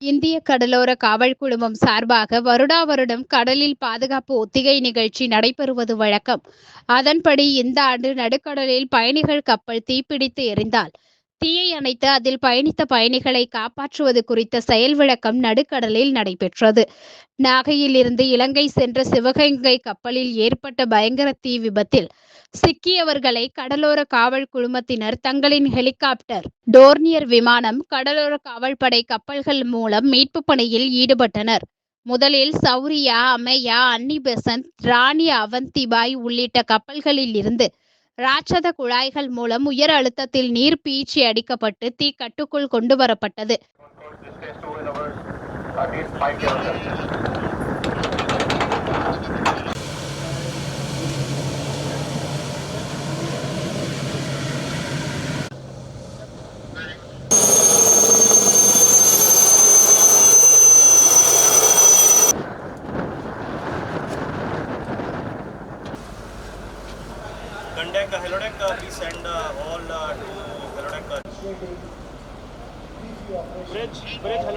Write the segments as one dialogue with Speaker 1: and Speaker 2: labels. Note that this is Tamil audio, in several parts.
Speaker 1: இந்திய கடலோர காவல் குழுமம் சார்பாக வருடா வருடம் கடலில் பாதுகாப்பு ஒத்திகை நிகழ்ச்சி நடைபெறுவது வழக்கம். அதன்படி இந்த ஆண்டு நடுக்கடலில் பயணிகள் கப்பல் தீப்பிடித்து எரிந்தால் தீயை அணைத்து அதில் பயணித்த பயணிகளை காப்பாற்றுவது குறித்த செயல் விளக்கம் நடுக்கடலில் நடைபெற்றது. நாகையிலிருந்து இலங்கை சென்ற சிவகங்கை கப்பலில் ஏற்பட்ட பயங்கர தீ விபத்தில் சிக்கியவர்களை கடலோர காவல் குழுமத்தினர் தங்களின் ஹெலிகாப்டர் டோர்னியர் விமானம் கடலோர காவல்படை கப்பல்கள் மூலம் மீட்பு பணியில் ஈடுபட்டனர். முதலில் சௌரியா அமையா அன்னி பெசன்ட் ராணி அவந்திபாய் உள்ளிட்ட கப்பல்களில் இருந்து ராட்சத குழாய்கள் மூலம் உயர் அழுத்தத்தில் நீர் பீச்சி அடிக்கப்பட்டு தீ கட்டுக்குள் கொண்டு வரப்பட்டது.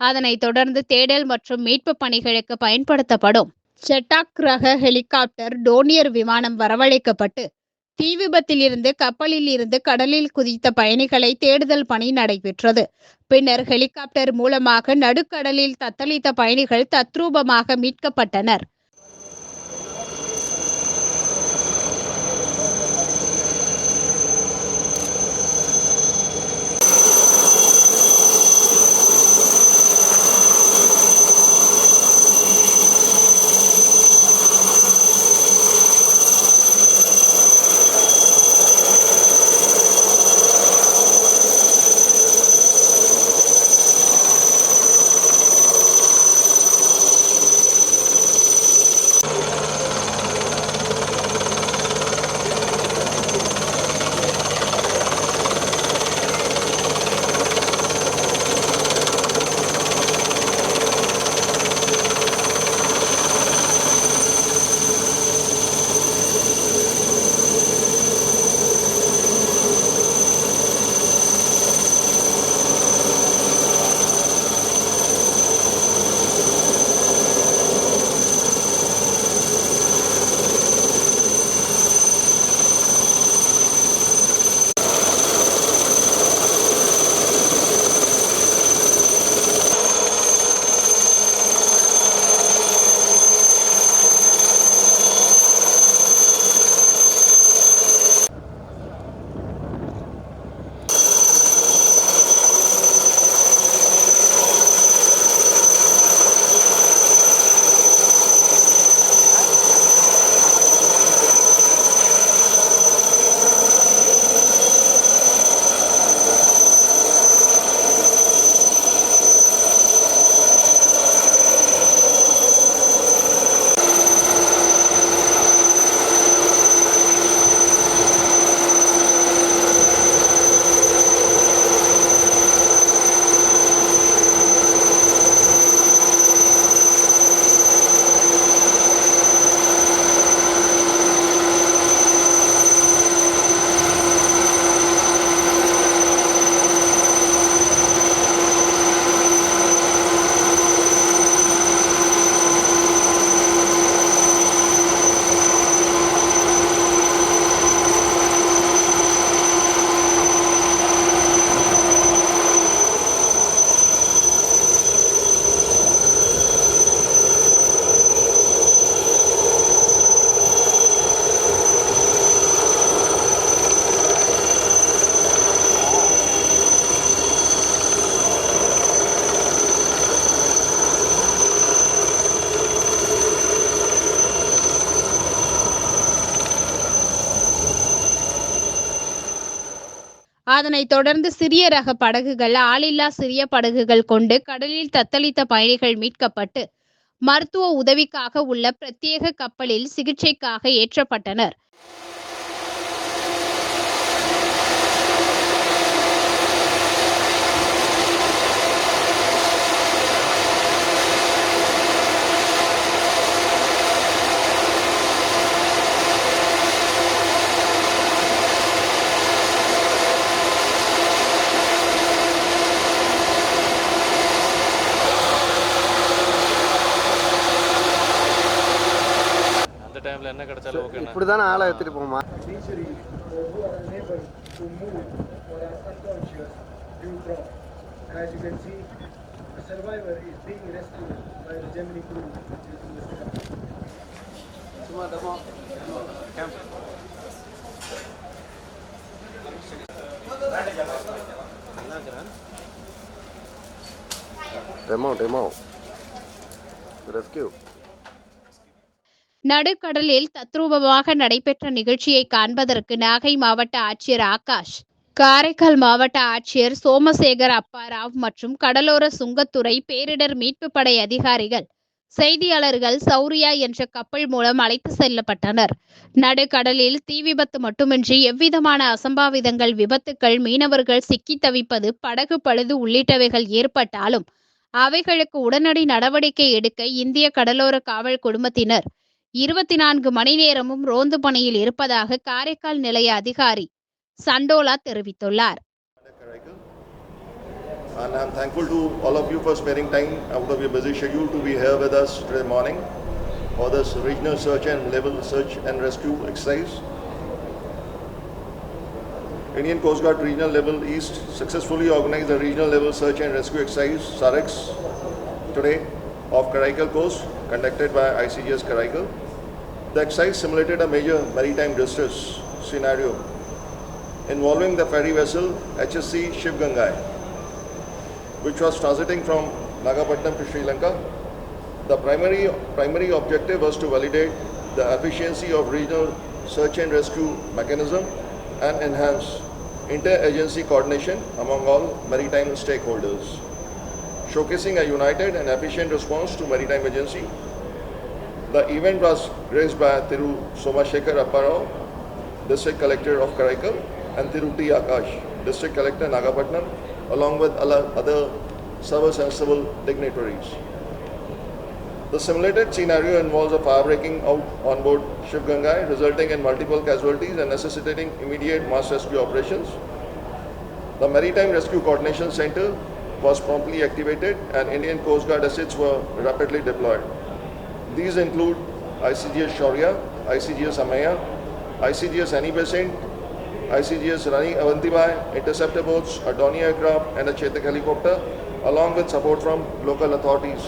Speaker 1: அதனை தொடர்ந்து தேடல் மற்றும் மீட்பு பணிகளுக்கு பயன்படுத்தப்படும். செட்டாக் ரக ஹெலிகாப்டர் டோனியர் விமானம் வரவழைக்கப்பட்டு தீ விபத்திலிருந்து கப்பலில் இருந்து கடலில் குதித்த பயணிகளை தேடுதல் பணி நடைபெற்றது. பின்னர் ஹெலிகாப்டர் மூலமாக நடுக்கடலில் தத்தளித்த பயணிகள் தத்ரூபமாக மீட்கப்பட்டனர். அதனைத் தொடர்ந்து சிறிய ரக படகுகள் ஆளில்லா சிறிய படகுகள் கொண்டு கடலில் தத்தளித்த பயணிகள் மீட்கப்பட்டு மருத்துவ உதவிக்காக உள்ள பிரத்யேக கப்பலில் சிகிச்சைக்காக ஏற்றப்பட்டனர்.
Speaker 2: இப்படிதானே ஆளை எடுத்துட்டு போமா டெமோ டெமோ ரெஸ்கியூ
Speaker 1: நடுக்கடலில் தத்ரூபமாக நடைபெற்ற நிகழ்ச்சியை காண்பதற்கு நாகை மாவட்ட ஆட்சியர் ஆகாஷ் காரைக்கால் மாவட்ட ஆட்சியர் சோமசேகர் அப்பாராவ் மற்றும் கடலோர சுங்கத்துறை பேரிடர் மீட்பு படை அதிகாரிகள் செய்தியாளர்கள் சௌரியா என்ற கப்பல் மூலம் அழைத்து செல்லப்பட்டனர். நடுக்கடலில் தீ விபத்து மட்டுமின்றி எவ்விதமான அசம்பாவிதங்கள் விபத்துக்கள் மீனவர்கள் சிக்கித் தவிப்பது படகு பழுது உள்ளிட்டவைகள் ஏற்பட்டாலும் அவைகளுக்கு உடனடி நடவடிக்கை எடுக்க இந்திய கடலோர காவல் குடும்பத்தினர் இருபத்தி நான்கு மணி நேரமும் ரோந்து பணியில் இருப்பதாக காரைக்கால் நிலைய அதிகாரி சண்டோலா தெரிவித்துள்ளார்
Speaker 3: And I'm thankful to all of you for sparing time out of your busy schedule to be here with us today morning for this regional search and level search and rescue exercise. Indian Coast Guard Regional Level East successfully organized the regional level search and rescue exercise SAREX today off Karaikal coast conducted by ICGS Karaikal. The exercise simulated a major maritime distress scenario involving the ferry vessel HSC Shiv Gangai, which was transiting from Nagapattinam to Sri Lanka. The primary, primary objective was to validate the efficiency of regional search and rescue mechanism and enhance inter-agency coordination among all maritime stakeholders, showcasing a united and efficient response to maritime agency. The event was graced by Thiru Somashekar Apparao, District Collector of Karaikal, and Thiru T. Akash, District Collector Nagapattinam, along with other service and civil dignitaries. The simulated scenario involves a fire breaking out on board Shiv Gangai, resulting in multiple casualties and necessitating immediate mass rescue operations. The Maritime Rescue Coordination Center was promptly activated and Indian Coast Guard assets were rapidly deployed. These include ICGS Shaurya, ICGS Amaya, ICGS Annie Besant, ICGS Rani Avantibai, interceptor boats, a aircraft, and a Chetak helicopter, along with support from local authorities.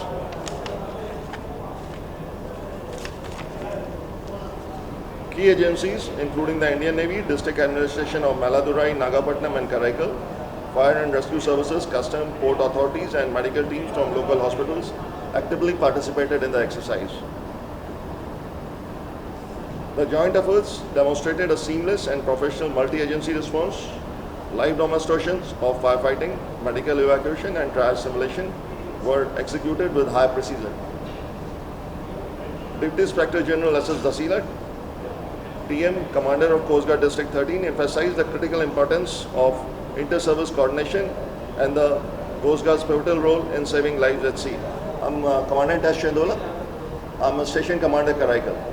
Speaker 3: Key agencies, including the Indian Navy, District Administration of Maladurai, Nagapattinam, and Karaikal, Fire and Rescue Services, Custom, Port Authorities, and medical teams from local hospitals actively participated in the exercise. The joint efforts demonstrated a seamless and professional multi-agency response. Live demonstrations of firefighting, medical evacuation, and trial simulation were executed with high precision. Deputy Inspector General S.S. Dasilat, TM, Commander of Coast Guard District 13, emphasized the critical importance of inter-service coordination and the Coast Guard's pivotal role in saving lives at sea. I'm uh, Commandant S. Chandola. I'm a Station Commander Karaikal.